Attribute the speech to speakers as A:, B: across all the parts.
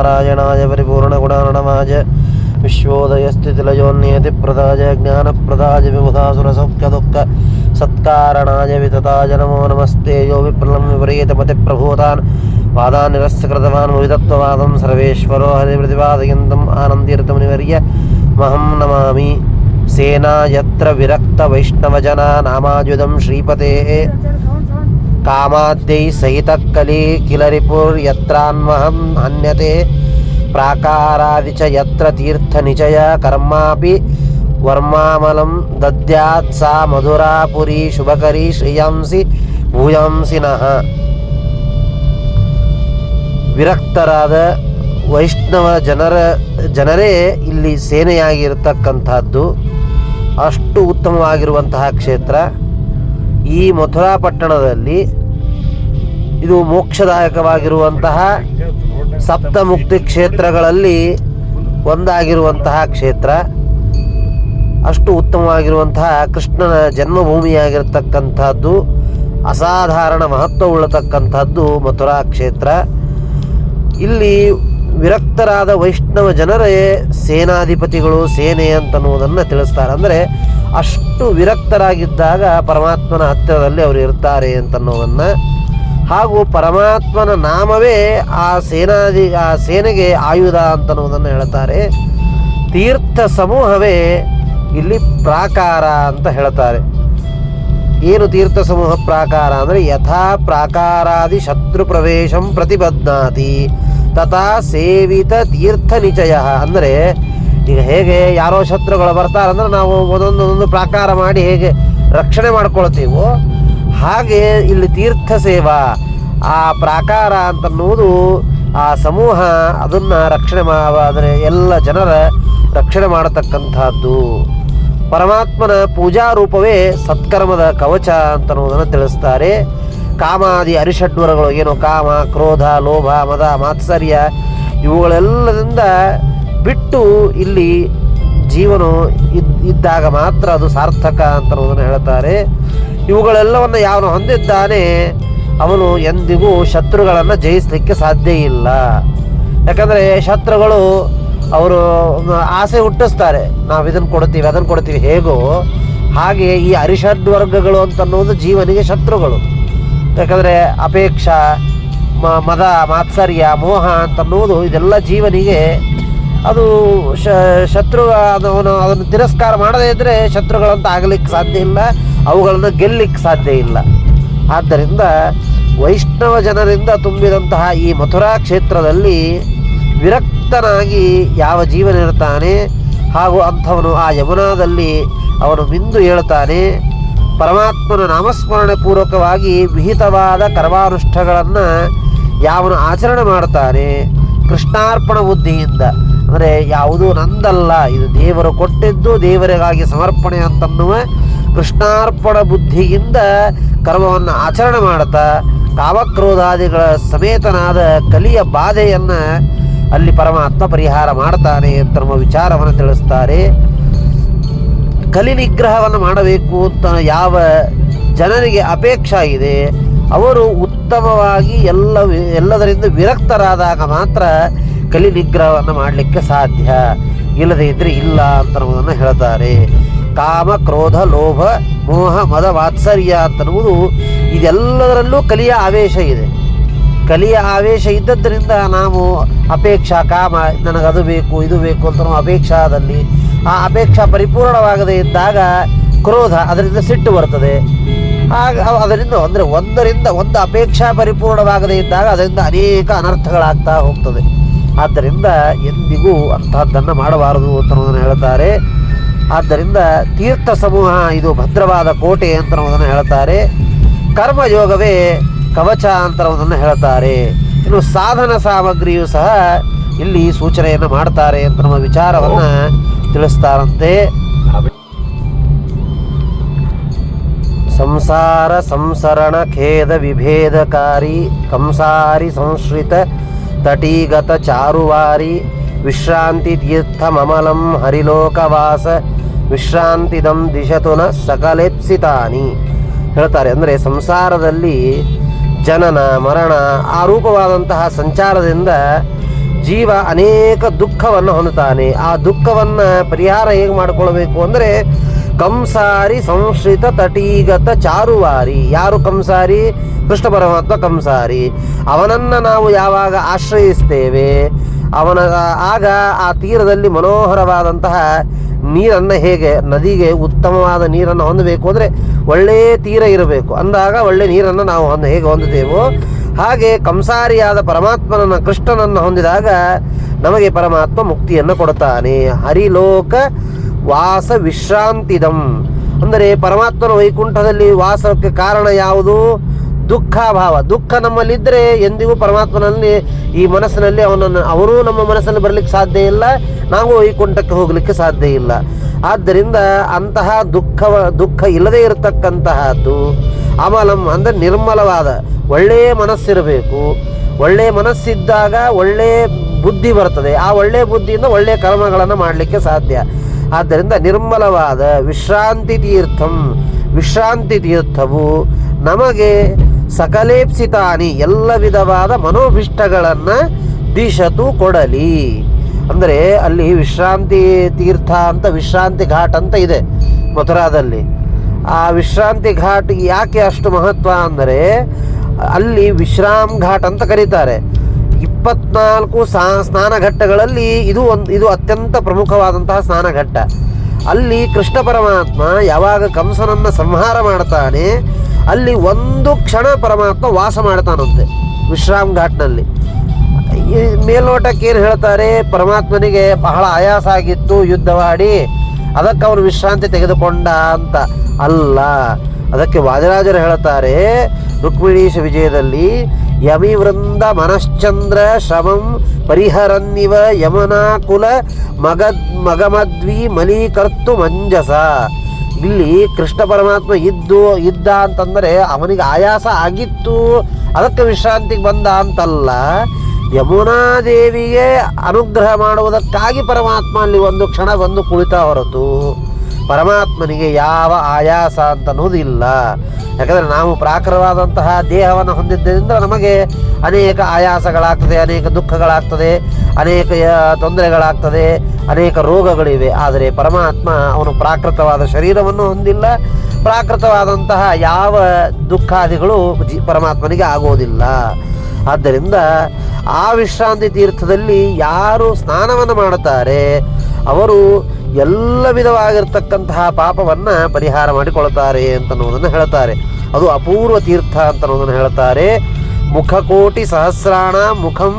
A: नारायणाय परिपूर्णगुणार्णमाय विश्वोदयस्थितिलयोन्नियतिप्रदाय ज्ञानप्रदाय विबुधासुरसौख्यदुःख सत्कारणाय वितताय नमो नमस्ते यो विप्रलं विपरीतमतिप्रभूतान् वादान् निरस्कृतवान् मुवितत्ववादं सर्वेश्वरो हरिप्रतिपादयन्तम् आनन्दीर्थमुनिवर्य महं नमामि सेना यत्र विरक्तवैष्णवजना नामायुधं श्रीपतेः ಕಾಮಾದ್ಯೈ ಸಹಿತ ಕಲಿ ಕಿಲರಿಪುರ್ ಯತ್ರಾನ್ವಹಂ ಅನ್ಯತೆ ಪ್ರಾಕಾರಾವಿಚ ಯತ್ರ ತೀರ್ಥ ನಿಜಯ ಕರ್ಮಾಪಿ ವರ್ಮಾಮಲಂ ದದ್ಯಾತ್ ಸಾ ಮಧುರಾಪುರಿ ಶುಭಕರಿ ಶ್ರೇಯಾಂಸಿ ಭೂಯಾಂಸಿನಃ ವಿರಕ್ತರಾದ ವೈಷ್ಣವ ಜನರ ಜನರೇ ಇಲ್ಲಿ ಸೇನೆಯಾಗಿರತಕ್ಕಂಥದ್ದು ಅಷ್ಟು ಉತ್ತಮವಾಗಿರುವಂತಹ ಕ್ಷೇತ್ರ. ಈ ಮಥುರಾ ಪಟ್ಟಣದಲ್ಲಿ ಇದು ಮೋಕ್ಷದಾಯಕವಾಗಿರುವಂತಹ ಸಪ್ತಮುಕ್ತಿ ಕ್ಷೇತ್ರಗಳಲ್ಲಿ ಒಂದಾಗಿರುವಂತಹ ಕ್ಷೇತ್ರ. ಅಷ್ಟು ಉತ್ತಮವಾಗಿರುವಂತಹ ಕೃಷ್ಣನ ಜನ್ಮಭೂಮಿಯಾಗಿರತಕ್ಕಂಥದ್ದು, ಅಸಾಧಾರಣ ಮಹತ್ವವುಳ್ಳತಕ್ಕಂಥದ್ದು ಮಥುರಾ ಕ್ಷೇತ್ರ. ಇಲ್ಲಿ ವಿರಕ್ತರಾದ ವೈಷ್ಣವ ಜನರೇ ಸೇನಾಧಿಪತಿಗಳು, ಸೇನೆ ಅಂತನ್ನುವುದನ್ನು ತಿಳಿಸ್ತಾರೆ. ಅಂದರೆ ಅಷ್ಟು ವಿರಕ್ತರಾಗಿದ್ದಾಗ ಪರಮಾತ್ಮನ ಹತ್ತಿರದಲ್ಲಿ ಅವರು ಇರ್ತಾರೆ ಅಂತನ್ನುವುದನ್ನು ಹಾಗೂ ಪರಮಾತ್ಮನ ನಾಮವೇ ಆ ಸೇನಾಧಿ ಆ ಸೇನೆಗೆ ಆಯುಧ ಅಂತನ್ನುವುದನ್ನು ಹೇಳ್ತಾರೆ. ತೀರ್ಥ ಸಮೂಹವೇ ಇಲ್ಲಿ ಪ್ರಾಕಾರ ಅಂತ ಹೇಳ್ತಾರೆ. ಏನು ತೀರ್ಥ ಸಮೂಹ ಪ್ರಾಕಾರ ಅಂದರೆ ಯಥಾ ಪ್ರಾಕಾರಾದಿ ಶತ್ರು ಪ್ರವೇಶಂ ಪ್ರತಿಬದ್ನಾತಿ, ತಥಾ ಸೇವಿತ ತೀರ್ಥ ನಿಚಯ. ಅಂದರೆ ಈಗ ಹೇಗೆ ಯಾರೋ ಶತ್ರುಗಳು ಬರ್ತಾರೆ ಅಂದ್ರೆ ನಾವು ಒಂದೊಂದು ಪ್ರಾಕಾರ ಮಾಡಿ ಹೇಗೆ ರಕ್ಷಣೆ ಮಾಡ್ಕೊಳ್ತೀವೋ ಹಾಗೆ ಇಲ್ಲಿ ತೀರ್ಥ ಸೇವಾ, ಆ ಪ್ರಾಕಾರ ಅಂತನ್ನುವುದು ಆ ಸಮೂಹ ಅದನ್ನು ರಕ್ಷಣೆ ಮಾ ಅಂದರೆ ಎಲ್ಲ ಜನರ ರಕ್ಷಣೆ ಮಾಡತಕ್ಕಂಥದ್ದು. ಪರಮಾತ್ಮನ ಪೂಜಾ ರೂಪವೇ ಸತ್ಕರ್ಮದ ಕವಚ ಅಂತನ್ನುವುದನ್ನು ತಿಳಿಸ್ತಾರೆ. ಕಾಮಾದಿ ಅರಿಷಡ್ವರಗಳು ಏನು ಕಾಮ, ಕ್ರೋಧ, ಲೋಭ, ಮದ, ಮಾತ್ಸರ್ಯ ಇವುಗಳೆಲ್ಲದಿಂದ ಬಿಟ್ಟು ಇಲ್ಲಿ ಜೀವನ ಇದ್, ಇದ್ದಾಗ ಮಾತ್ರ ಅದು ಸಾರ್ಥಕ ಅಂತನ್ನುವುದನ್ನು ಹೇಳ್ತಾರೆ. ಇವುಗಳೆಲ್ಲವನ್ನು ಯಾವನು ಹೊಂದಿದ್ದಾನೆ, ಅವನು ಎಂದಿಗೂ ಶತ್ರುಗಳನ್ನು ಜಯಿಸಲಿಕ್ಕೆ ಸಾಧ್ಯ ಇಲ್ಲ. ಯಾಕಂದರೆ ಶತ್ರುಗಳು ಅವರು ಆಸೆ ಹುಟ್ಟಿಸ್ತಾರೆ. ನಾವು ಇದನ್ನು ಕೊಡ್ತೀವಿ ಅದನ್ನು ಕೊಡ್ತೀವಿ ಹೇಗೋ, ಹಾಗೆ ಈ ಅರಿಷಡ್ ವರ್ಗಗಳು ಅಂತನ್ನುವುದು ಜೀವನಿಗೆ ಶತ್ರುಗಳು. ಯಾಕಂದರೆ ಅಪೇಕ್ಷ ಮದ, ಮಾತ್ಸರ್ಯ, ಮೋಹ ಅಂತನ್ನುವುದು ಇದೆಲ್ಲ ಜೀವನಿಗೆ ಅದು ಶತ್ರು ಅದನ್ನು ಅದನ್ನು ತಿರಸ್ಕಾರ ಮಾಡದೇ ಇದ್ದರೆ ಶತ್ರುಗಳಂತ ಆಗಲಿಕ್ಕೆ ಸಾಧ್ಯ ಇಲ್ಲ, ಅವುಗಳನ್ನು ಗೆಲ್ಲಲಿಕ್ಕೆ ಸಾಧ್ಯ ಇಲ್ಲ. ಆದ್ದರಿಂದ ವೈಷ್ಣವ ಜನರಿಂದ ತುಂಬಿದಂತಹ ಈ ಮಥುರಾ ಕ್ಷೇತ್ರದಲ್ಲಿ ವಿರಕ್ತನಾಗಿ ಯಾವ ಜೀವನಿರ್ತಾನೆ ಹಾಗೂ ಅಂಥವನು ಆ ಯಮುನಾದಲ್ಲಿ ಅವನು ಬಿಂದು ಹೇಳ್ತಾನೆ ಪರಮಾತ್ಮನ ನಾಮಸ್ಮರಣೆ ಪೂರ್ವಕವಾಗಿ ವಿಹಿತವಾದ ಕರ್ಮಾನುಷ್ಠಗಳನ್ನು ಯಾವನು ಆಚರಣೆ ಮಾಡ್ತಾನೆ ಕೃಷ್ಣಾರ್ಪಣ ಬುದ್ಧಿಯಿಂದ. ಅಂದರೆ ಯಾವುದು ನಂದಲ್ಲ. ಇದು ದೇವರು ಕೊಟ್ಟಿದ್ದು ದೇವರಿಗಾಗಿ ಸಮರ್ಪಣೆ ಅಂತನ್ನುವ ಕೃಷ್ಣಾರ್ಪಣ ಬುದ್ಧಿಯಿಂದ ಕರ್ಮವನ್ನು ಆಚರಣೆ ಮಾಡ್ತಾ ಕಾಮಕ್ರೋಧಾದಿಗಳ ಸಮೇತನಾದ ಕಲಿಯ ಬಾಧೆಯನ್ನು ಅಲ್ಲಿ ಪರಮಾತ್ಮ ಪರಿಹಾರ ಮಾಡ್ತಾನೆ ಅಂತ ನಮ್ಮ ವಿಚಾರವನ್ನು ತಿಳಿಸ್ತಾರೆ. ಕಲಿ ನಿಗ್ರಹವನ್ನು ಮಾಡಬೇಕು ಅಂತ ಯಾವ ಜನರಿಗೆ ಅಪೇಕ್ಷೆ ಇದೆ, ಅವರು ಉತ್ತಮವಾಗಿ ಎಲ್ಲ ಎಲ್ಲದರಿಂದ ವಿರಕ್ತರಾದಾಗ ಮಾತ್ರ ಕಲಿ ನಿಗ್ರಹವನ್ನು ಮಾಡಲಿಕ್ಕೆ ಸಾಧ್ಯ. ಇಲ್ಲದೇ ಇದ್ರೆ ಇಲ್ಲ ಅಂತ ಅನ್ನೋದನ್ನು ಹೇಳ್ತಾರೆ. ಕಾಮ, ಕ್ರೋಧ, ಲೋಭ, ಮೋಹ, ಮದ, ವಾತ್ಸರ್ಯ ಅಂತನ್ನುವುದು ಇದೆಲ್ಲದರಲ್ಲೂ ಕಲಿಯ ಆವೇಶ ಇದೆ. ಕಲಿಯ ಆವೇಶ ಇದ್ದದ್ದರಿಂದ ನಾವು ಅಪೇಕ್ಷಾ ಕಾಮ ನನಗೆ ಅದು ಬೇಕು, ಇದು ಬೇಕು ಅಂತ ಅಪೇಕ್ಷಾದಲ್ಲಿ ಆ ಅಪೇಕ್ಷಾ ಪರಿಪೂರ್ಣವಾಗದೇ ಇದ್ದಾಗ ಕ್ರೋಧ ಅದರಿಂದ ಸಿಟ್ಟು ಬರ್ತದೆ. ಆಗ ಅದರಿಂದ ಅಂದರೆ ಒಂದರಿಂದ ಒಂದು ಅಪೇಕ್ಷಾ ಪರಿಪೂರ್ಣವಾಗದೇ ಇದ್ದಾಗ ಅದರಿಂದ ಅನೇಕ ಅನರ್ಥಗಳಾಗ್ತಾ ಹೋಗ್ತದೆ. ಆದ್ದರಿಂದ ಎಂದಿಗೂ ಅಂತಹದ್ದನ್ನು ಮಾಡಬಾರದು ಅಂತನ್ನೋದನ್ನು ಹೇಳ್ತಾರೆ. ಆದ್ದರಿಂದ ತೀರ್ಥ ಸಮೂಹ ಇದು ಭದ್ರವಾದ ಕೋಟೆ ಅಂತ ಅನ್ನೋದನ್ನು ಹೇಳ್ತಾರೆ. ಕರ್ಮಯೋಗವೇ ಕವಚ ಅಂತ ಅನ್ನೋದನ್ನು ಹೇಳ್ತಾರೆ. ಇನ್ನು ಸಾಧನ ಸಾಮಗ್ರಿಯು ಸಹ ಇಲ್ಲಿ ಸೂಚನೆಯನ್ನು ಮಾಡ್ತಾರೆ ಅಂತ ನಮ್ಮ ವಿಚಾರವನ್ನು ತಿಳಿಸ್ತಾರಂತೆ. ಸಂಸಾರ ಸಂಸರಣ ಖೇದ ವಿಭೇದಕಾರಿ ಕಂಸಾರಿ ಸಂಶ್ರಿತ ತಟೀಗತ ಚಾರುವಾರಿ ವಿಶ್ರಾಂತಿ ತೀರ್ಥ ಮಮಲಂ ಹರಿಲೋಕವಾಸ ವಿಶ್ರಾಂತಿದಂ ದಿಶತುನ ಸಕಲೆಪ್ಸಿತಾನಿ. ಹೇಳ್ತಾರೆ ಅಂದರೆ ಸಂಸಾರದಲ್ಲಿ ಜನನ, ಮರಣ ಆ ರೂಪವಾದಂತಹ ಸಂಚಾರದಿಂದ ಜೀವ ಅನೇಕ ದುಃಖವನ್ನು ಹೊಂದುತ್ತಾನೆ. ಆ ದುಃಖವನ್ನು ಪರಿಹಾರ ಹೇಗೆ ಮಾಡಿಕೊಳ್ಬೇಕು ಅಂದರೆ ಕಂಸಾರಿ ಸಂಶ್ರಿತ ತಟೀಗತ ಚಾರುವಾರಿ. ಯಾರು ಕಂಸಾರಿ? ಕೃಷ್ಣ ಪರಮಾತ್ಮ ಕಂಸಾರಿ. ಅವನನ್ನು ನಾವು ಯಾವಾಗ ಆಶ್ರಯಿಸ್ತೇವೆ? ಅವನ, ಆಗ ಆ ತೀರದಲ್ಲಿ ಮನೋಹರವಾದಂತಹ ನೀರನ್ನು ಹೇಗೆ, ನದಿಗೆ ಉತ್ತಮವಾದ ನೀರನ್ನು ಹೊಂದಬೇಕು ಅಂದರೆ ಒಳ್ಳೆಯ ತೀರ ಇರಬೇಕು. ಅಂದಾಗ ಒಳ್ಳೆ ನೀರನ್ನು ನಾವು ಹೊಂದ, ಹೇಗೆ ಹೊಂದುತ್ತೇವೋ? ಹಾಗೆ ಕಂಸಾರಿಯಾದ ಪರಮಾತ್ಮನನ್ನು, ಕೃಷ್ಣನನ್ನು ಹೊಂದಿದಾಗ ನಮಗೆ ಪರಮಾತ್ಮ ಮುಕ್ತಿಯನ್ನು ಕೊಡುತ್ತಾನೆ. ಹರಿಲೋಕ ವಾಸ ವಿಶ್ರಾಂತಿದಂ ಅಂದರೆ ಪರಮಾತ್ಮನ ವೈಕುಂಠದಲ್ಲಿ ವಾಸಕ್ಕೆ ಕಾರಣ ಯಾವುದು? ದುಃಖಾಭಾವ. ದುಃಖ ನಮ್ಮಲ್ಲಿದ್ದರೆ ಎಂದಿಗೂ ಪರಮಾತ್ಮನಲ್ಲಿ ಈ ಮನಸ್ಸಿನಲ್ಲಿ ಅವನನ್ನು, ಅವರೂ ನಮ್ಮ ಮನಸ್ಸಲ್ಲಿ ಬರಲಿಕ್ಕೆ ಸಾಧ್ಯ ಇಲ್ಲ, ನಾವು ವೈಕುಂಠಕ್ಕೆ ಹೋಗಲಿಕ್ಕೆ ಸಾಧ್ಯ ಇಲ್ಲ. ಆದ್ದರಿಂದ ಅಂತಹ ದುಃಖವ, ದುಃಖ ಇಲ್ಲದೇ ಇರತಕ್ಕಂತಹದ್ದು ಅಮಲಂ ಅಂದರೆ ನಿರ್ಮಲವಾದ, ಒಳ್ಳೆಯ ಮನಸ್ಸಿರಬೇಕು. ಒಳ್ಳೆಯ ಮನಸ್ಸಿದ್ದಾಗ ಒಳ್ಳೆಯ ಬುದ್ಧಿ ಬರ್ತದೆ. ಆ ಒಳ್ಳೆಯ ಬುದ್ಧಿಯಿಂದ ಒಳ್ಳೆಯ ಕರ್ಮಗಳನ್ನು ಮಾಡಲಿಕ್ಕೆ ಸಾಧ್ಯ. ಆದ್ದರಿಂದ ನಿರ್ಮಲವಾದ ವಿಶ್ರಾಂತಿ ತೀರ್ಥಂ. ವಿಶ್ರಾಂತಿ ತೀರ್ಥವು ನಮಗೆ ಸಕಲೇಪ್ಸಿತಾನಿ ಎಲ್ಲ ವಿಧವಾದ ಮನೋಭಿಷ್ಟಗಳನ್ನು ದಿಶತು ಕೊಡಲಿ. ಅಂದರೆ ಅಲ್ಲಿ ವಿಶ್ರಾಂತಿ ತೀರ್ಥ ಅಂತ, ವಿಶ್ರಾಂತಿ ಘಾಟ್ ಅಂತ ಇದೆ ಮಥುರಾದಲ್ಲಿ. ಆ ವಿಶ್ರಾಂತಿ ಘಾಟ್ ಯಾಕೆ ಅಷ್ಟು ಮಹತ್ವ ಅಂದರೆ ಅಲ್ಲಿ ವಿಶ್ರಾಮ್ ಘಾಟ್ ಅಂತ ಕರೀತಾರೆ. ಇಪ್ಪತ್ನಾಲ್ಕು ಸ್ನಾನಘಟ್ಟಗಳಲ್ಲಿ ಇದು ಒಂದು ಇದು ಅತ್ಯಂತ ಪ್ರಮುಖವಾದಂತಹ ಸ್ನಾನಘಟ್ಟ ಅಲ್ಲಿ ಕೃಷ್ಣ ಪರಮಾತ್ಮ ಯಾವಾಗ ಕಂಸನನ್ನು ಸಂಹಾರ ಮಾಡ್ತಾನೆ, ಅಲ್ಲಿ ಒಂದು ಕ್ಷಣ ಪರಮಾತ್ಮ ವಾಸ ಮಾಡ್ತಾನಂತೆ ವಿಶ್ರಾಮ್ ಘಾಟ್ನಲ್ಲಿ. ಮೇಲ್ನೋಟಕ್ಕೆ ಏನು ಹೇಳ್ತಾರೆ, ಪರಮಾತ್ಮನಿಗೆ ಬಹಳ ಆಯಾಸ ಆಗಿತ್ತು ಯುದ್ಧವಾಡಿ ಅದಕ್ಕೆ ಅವನು ವಿಶ್ರಾಂತಿ ತೆಗೆದುಕೊಂಡ ಅಂತ ಅಲ್ಲ. ಅದಕ್ಕೆ ವಾದಿರಾಜರು ಹೇಳ್ತಾರೆ ರುಕ್ಮಿಣೀಶ ವಿಜಯದಲ್ಲಿ ಯಮಿ ವೃಂದ ಮನಶ್ಚಂದ್ರ ಶ್ರಮಂ ಪರಿಹರನ್ನಿವ ಯಮನಾಕುಲ ಮಗದ್ ಮಗಮದ್ವಿ ಮಲೀಕರ್ತು ಮಂಜಸ. ಇಲ್ಲಿ ಕೃಷ್ಣ ಪರಮಾತ್ಮ ಇದ್ದು, ಇದ್ದ ಅಂತಂದರೆ ಅವನಿಗೆ ಆಯಾಸ ಆಗಿತ್ತು. ಅದಕ್ಕೆ ವಿಶ್ರಾಂತಿಗೆ ಬಂದ ಅಂತಲ್ಲ. ಯಮುನಾದೇವಿಗೆ ಅನುಗ್ರಹ ಮಾಡುವುದಕ್ಕಾಗಿ ಪರಮಾತ್ಮ ಅಲ್ಲಿ ಒಂದು ಕ್ಷಣ ಬಂದು ಕುಳಿತ ಹೊರತು ಪರಮಾತ್ಮನಿಗೆ ಯಾವ ಆಯಾಸ ಅಂತ ಅನ್ನೋದಿಲ್ಲ ಯಾಕಂದರೆ ನಾವು ಪ್ರಾಕರವಾದಂತಹ ದೇಹವನ್ನು ಹೊಂದಿದ್ದರಿಂದ ನಮಗೆ ಅನೇಕ ಆಯಾಸಗಳಾಗ್ತದೆ, ಅನೇಕ ದುಃಖಗಳಾಗ್ತದೆ, ಅನೇಕ ತೊಂದರೆಗಳಾಗ್ತದೆ, ಅನೇಕ ರೋಗಗಳಿವೆ. ಆದರೆ ಪರಮಾತ್ಮ ಅವನು ಪ್ರಾಕೃತವಾದ ಶರೀರವನ್ನು ಹೊಂದಿಲ್ಲ. ಪ್ರಾಕೃತವಾದಂತಹ ಯಾವ ದುಃಖಾದಿಗಳು ಪರಮಾತ್ಮನಿಗೆ ಆಗೋದಿಲ್ಲ. ಆದ್ದರಿಂದ ಆ ವಿಶ್ರಾಂತಿ ತೀರ್ಥದಲ್ಲಿ ಯಾರು ಸ್ನಾನವನ್ನು ಮಾಡುತ್ತಾರೆ, ಅವರು ಎಲ್ಲ ವಿಧವಾಗಿರ್ತಕ್ಕಂತಹ ಪಾಪವನ್ನು ಪರಿಹಾರ ಮಾಡಿಕೊಳ್ತಾರೆ ಅಂತನ್ನುವುದನ್ನು ಹೇಳ್ತಾರೆ. ಅದು ಅಪೂರ್ವ ತೀರ್ಥ ಅಂತನ್ನುವುದನ್ನು ಹೇಳ್ತಾರೆ. ಮುಖಕೋಟಿ ಸಹಸ್ರಾಣ ಮುಖಂ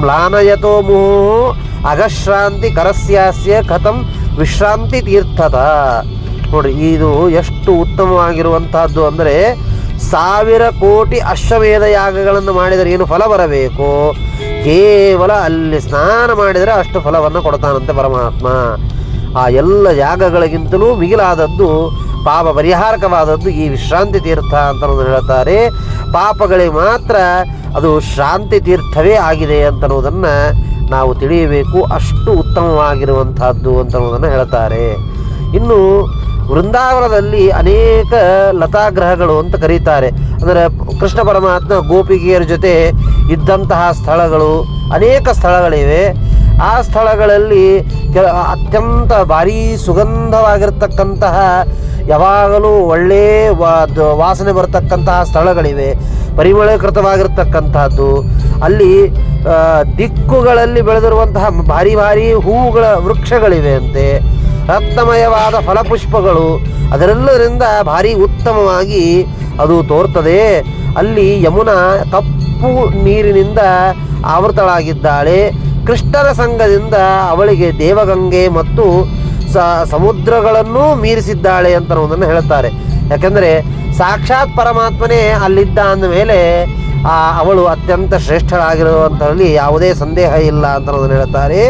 A: ಮ್ಲಾನಯತೋ ಮುಹು ಅಗಶ್ರಾಂತಿ ಕರಸ್ಯಾಸ್ಯ ಕಥಂ ವಿಶ್ರಾಂತಿ ತೀರ್ಥದ ನೋಡಿ, ಇದು ಎಷ್ಟು ಉತ್ತಮವಾಗಿರುವಂತಹದ್ದು ಅಂದರೆ ಸಾವಿರ ಕೋಟಿ ಅಶ್ವಮೇಧ ಯಾಗಗಳನ್ನು ಮಾಡಿದರೆ ಏನು ಫಲ ಬರಬೇಕು? ಕೇವಲ ಅಲ್ಲಿ ಸ್ನಾನ ಮಾಡಿದರೆ ಅಷ್ಟು ಫಲವನ್ನು ಕೊಡ್ತಾನಂತೆ ಪರಮಾತ್ಮ. ಆ ಎಲ್ಲ ಯಾಗಗಳಿಗಿಂತಲೂ ಮಿಗಿಲಾದದ್ದು, ಪಾಪ ಪರಿಹಾರಕವಾದದ್ದು ಈ ವಿಶ್ರಾಂತಿ ತೀರ್ಥ ಅಂತ ಹೇಳ್ತಾರೆ. ಪಾಪಗಳಿಗೆ ಮಾತ್ರ ಅದು ಶಾಂತಿ ತೀರ್ಥವೇ ಆಗಿದೆ ಅಂತನ್ನುವುದನ್ನು ನಾವು ತಿಳಿಯಬೇಕು. ಅಷ್ಟು ಉತ್ತಮವಾಗಿರುವಂತಹದ್ದು ಅಂತನ್ನುವುದನ್ನು ಹೇಳ್ತಾರೆ. ಇನ್ನು ವೃಂದಾವನದಲ್ಲಿ ಅನೇಕ ಲತಾಗ್ರಹಗಳು ಅಂತ ಕರೀತಾರೆ. ಅಂದರೆ ಕೃಷ್ಣ ಪರಮಾತ್ಮ ಗೋಪಿಗೆಯರ ಜೊತೆ ಇದ್ದಂತಹ ಸ್ಥಳಗಳು, ಅನೇಕ ಸ್ಥಳಗಳಿವೆ. ಆ ಸ್ಥಳಗಳಲ್ಲಿ ಕೆಲ ಅತ್ಯಂತ ಭಾರೀ ಸುಗಂಧವಾಗಿರ್ತಕ್ಕಂತಹ ಯಾವಾಗಲೂ ಒಳ್ಳೆಯ ವಾಸನೆ ಬರತಕ್ಕಂತಹ ಸ್ಥಳಗಳಿವೆ. ಪರಿಮಳಕೃತವಾಗಿರ್ತಕ್ಕಂತಹದ್ದು ಅಲ್ಲಿ ದಿಕ್ಕುಗಳಲ್ಲಿ ಬೆಳೆದಿರುವಂತಹ ಭಾರಿ ಭಾರಿ ಹೂವುಗಳ ವೃಕ್ಷಗಳಿವೆ ಅಂತೆ. ರತ್ನಮಯವಾದ ಫಲಪುಷ್ಪಗಳು. ಅದರೆಲ್ಲದರಿಂದ ಭಾರಿ ಉತ್ತಮವಾಗಿ ಅದು ತೋರ್ತದೆ. ಅಲ್ಲಿ ಯಮುನಾ ಕಪ್ಪು ನೀರಿನಿಂದ ಆವೃತಳಾಗಿದ್ದಾಳೆ. ಕೃಷ್ಣರ ಸಂಘದಿಂದ ಅವಳಿಗೆ ದೇವಗಂಗೆ ಮತ್ತು ಸ, ಸಮುದ್ರಗಳನ್ನು ಮೀರಿಸಿದ್ದಾಳೆ ಅಂತ ಅನ್ನೋದನ್ನು ಹೇಳ್ತಾರೆ ಯಾಕೆಂದರೆ ಸಾಕ್ಷಾತ್ ಪರಮಾತ್ಮನೇ ಅಲ್ಲಿದ್ದ ಆ, ಅವಳು ಅತ್ಯಂತ ಶ್ರೇಷ್ಠಳಾಗಿರುವಂಥದ್ರಲ್ಲಿ ಯಾವುದೇ ಸಂದೇಹ ಇಲ್ಲ ಅಂತ ಅನ್ನೋದನ್ನು ಹೇಳುತ್ತಾರೆ.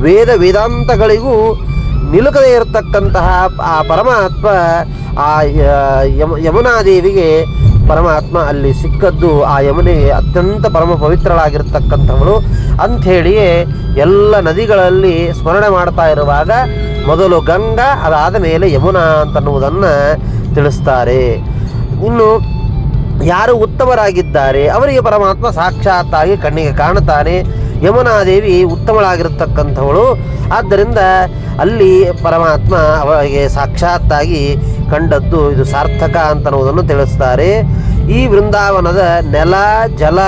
A: ವೇದ ವೇದಾಂತಗಳಿಗೂ ನಿಲುಕದೇ ಇರತಕ್ಕಂತಹ ಆ ಪರಮಾತ್ಮ, ಆ ಯಮುನಾದೇವಿಗೆ ಪರಮಾತ್ಮ ಅಲ್ಲಿ ಸಿಕ್ಕದ್ದು, ಆ ಯಮುನೆ ಅತ್ಯಂತ ಪರಮ ಪವಿತ್ರಳಾಗಿರ್ತಕ್ಕಂಥವಳು ಅಂಥೇಳಿಯೇ ಎಲ್ಲ ನದಿಗಳಲ್ಲಿ ಸ್ಮರಣೆ ಮಾಡ್ತಾ ಇರುವಾಗ ಮೊದಲು ಗಂಗಾ, ಅದಾದ ಮೇಲೆ ಯಮುನಾ ಅಂತನ್ನುವುದನ್ನು ತಿಳಿಸ್ತಾರೆ. ಇನ್ನು ಯಾರು ಉತ್ತಮರಾಗಿದ್ದಾರೆ, ಅವರಿಗೆ ಪರಮಾತ್ಮ ಸಾಕ್ಷಾತ್ತಾಗಿ ಕಣ್ಣಿಗೆ ಕಾಣುತ್ತಾನೆ. ಯಮುನಾದೇವಿ ಉತ್ತಮಳಾಗಿರತಕ್ಕಂಥವಳು. ಆದ್ದರಿಂದ ಅಲ್ಲಿ ಪರಮಾತ್ಮ ಅವಳಿಗೆ ಸಾಕ್ಷಾತ್ತಾಗಿ ಕಂಡದ್ದು ಇದು ಸಾರ್ಥಕ ಅಂತನ್ನುವುದನ್ನು ತಿಳಿಸ್ತಾರೆ. ಈ ವೃಂದಾವನದ ನೆಲ, ಜಲ,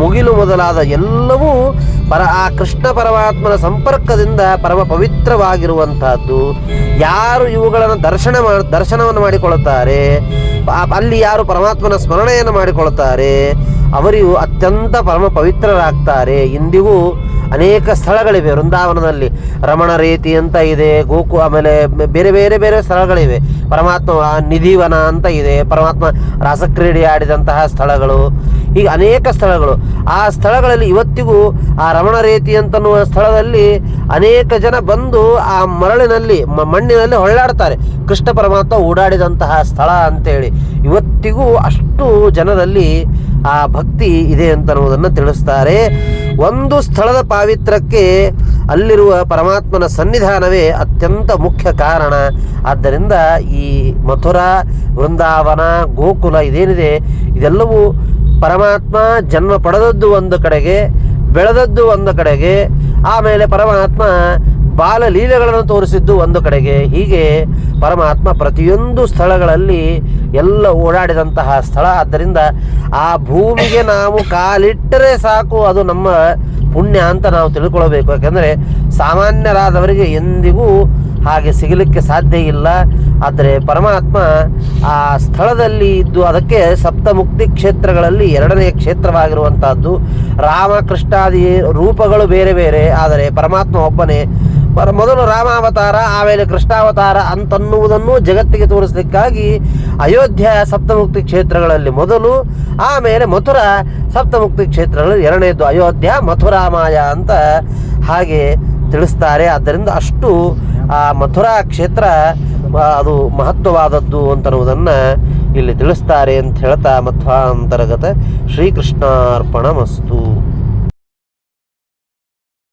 A: ಮುಗಿಲು ಮೊದಲಾದ ಎಲ್ಲವೂ ಪರ, ಆ ಕೃಷ್ಣ ಪರಮಾತ್ಮನ ಸಂಪರ್ಕದಿಂದ ಪರಮ ಪವಿತ್ರವಾಗಿರುವಂತಹದ್ದು ಯಾರು ಇವುಗಳನ್ನು ದರ್ಶನ ಮಾಡಿ ದರ್ಶನವನ್ನು ಮಾಡಿಕೊಳ್ಳುತ್ತಾರೆ? ಅಲ್ಲಿ ಯಾರು ಪರಮಾತ್ಮನ ಸ್ಮರಣೆಯನ್ನು ಮಾಡಿಕೊಳ್ಳುತ್ತಾರೆ? ಅವರಿಗೂ ಅತ್ಯಂತ ಪರಮ ಪವಿತ್ರರಾಗ್ತಾರೆ. ಇಂದಿಗೂ ಅನೇಕ ಸ್ಥಳಗಳಿವೆ. ವೃಂದಾವನದಲ್ಲಿ ರಮಣ ರೀತಿ ಅಂತ ಇದೆ, ಗೋಕು ಆಮೇಲೆ ಬೇರೆ ಬೇರೆ ಬೇರೆ ಸ್ಥಳಗಳಿವೆ. ಪರಮಾತ್ಮ ನಿಧಿವನ ಅಂತ ಇದೆ, ಪರಮಾತ್ಮ ರಾಸಕ್ರೀಡೆ ಆಡಿದಂತಹ ಸ್ಥಳಗಳು. ಈಗ ಅನೇಕ ಸ್ಥಳಗಳು. ಆ ಸ್ಥಳಗಳಲ್ಲಿ ಇವತ್ತಿಗೂ ಆ ರಮಣ ರೀತಿ ಅಂತನ್ನುವ ಸ್ಥಳದಲ್ಲಿ ಅನೇಕ ಜನ ಬಂದು ಆ ಮರಳಿನಲ್ಲಿ ಮಣ್ಣಿನಲ್ಲಿ ಹೊಳ್ಳಾಡ್ತಾರೆ. ಕೃಷ್ಣ ಪರಮಾತ್ಮ ಓಡಾಡಿದಂತಹ ಸ್ಥಳ ಅಂತೇಳಿ. ಇವತ್ತಿಗೂ ಅಷ್ಟು ಜನರಲ್ಲಿ ಆ ಭಕ್ತಿ ಇದೆ ಅಂತನ್ನುವುದನ್ನು ತಿಳಿಸ್ತಾರೆ. ಒಂದು ಸ್ಥಳದ ಪಾವಿತ್ರಕ್ಕೆ ಅಲ್ಲಿರುವ ಪರಮಾತ್ಮನ ಸನ್ನಿಧಾನವೇ ಅತ್ಯಂತ ಮುಖ್ಯ ಕಾರಣ. ಆದ್ದರಿಂದ ಈ ಮಥುರಾ, ವೃಂದಾವನ, ಗೋಕುಲ ಇದೇನಿದೆ, ಇದೆಲ್ಲವೂ ಪರಮಾತ್ಮ ಜನ್ಮ ಪಡೆದದ್ದು ಒಂದು ಕಡೆಗೆ, ಬೆಳೆದದ್ದು ಒಂದು ಕಡೆಗೆ, ಆಮೇಲೆ ಪರಮಾತ್ಮ ಬಾಲಲೀಲೆಗಳನ್ನು ತೋರಿಸಿದ್ದು ಒಂದು ಕಡೆಗೆ. ಹೀಗೆ ಪರಮಾತ್ಮ ಪ್ರತಿಯೊಂದು ಸ್ಥಳಗಳಲ್ಲಿ ಎಲ್ಲ ಓಡಾಡಿದಂತಹ ಸ್ಥಳ. ಆದ್ದರಿಂದ ಆ ಭೂಮಿಗೆ ನಾವು ಕಾಲಿಟ್ಟರೆ ಸಾಕು, ಅದು ನಮ್ಮ ಪುಣ್ಯ ಅಂತ ನಾವು ತಿಳ್ಕೊಳ್ಬೇಕು. ಯಾಕೆಂದರೆ ಸಾಮಾನ್ಯರಾದವರಿಗೆ ಎಂದಿಗೂ ಹಾಗೆ ಸಿಗಲಿಕ್ಕೆ ಸಾಧ್ಯ ಇಲ್ಲ. ಆದರೆ ಪರಮಾತ್ಮ ಆ ಸ್ಥಳದಲ್ಲಿ ಇದ್ದು ಅದಕ್ಕೆ ಸಪ್ತಮುಕ್ತಿ ಕ್ಷೇತ್ರಗಳಲ್ಲಿ ಎರಡನೆಯ ಕ್ಷೇತ್ರವಾಗಿರುವಂತಹದ್ದು. ರಾಮಕೃಷ್ಣಾದಿ ರೂಪಗಳು ಬೇರೆ ಬೇರೆ, ಆದರೆ ಪರಮಾತ್ಮ ಒಬ್ಬನೇ. ಮೊದಲು ರಾಮಾವತಾರ, ಆಮೇಲೆ ಕೃಷ್ಣಾವತಾರ ಅಂತನ್ನುವುದನ್ನು ಜಗತ್ತಿಗೆ ತೋರಿಸಲಿಕ್ಕಾಗಿ ಅಯೋಧ್ಯ ಸಪ್ತಮುಕ್ತಿ ಕ್ಷೇತ್ರಗಳಲ್ಲಿ ಮೊದಲು, ಆಮೇಲೆ ಮಥುರಾ ಸಪ್ತಮುಕ್ತಿ ಕ್ಷೇತ್ರಗಳಲ್ಲಿ ಎರಡನೇದು ಅಯೋಧ್ಯ, ಮಥುರಾಮಾಯ ಅಂತ ಹಾಗೆ ತಿಳಿಸ್ತಾರೆ. ಆದ್ದರಿಂದ ಅಷ್ಟು, ಆ, ಮಥುರಾ ಕ್ಷೇತ್ರ ಅದು ಮಹತ್ವವಾದದ್ದು ಅಂತನ್ನುವುದನ್ನು ಇಲ್ಲಿ ತಿಳಿಸ್ತಾರೆ ಅಂತ ಹೇಳ್ತಾ ಮಧ್ವಾಂತರ್ಗತ ಶ್ರೀಕೃಷ್ಣಾರ್ಪಣ ಮಸ್ತು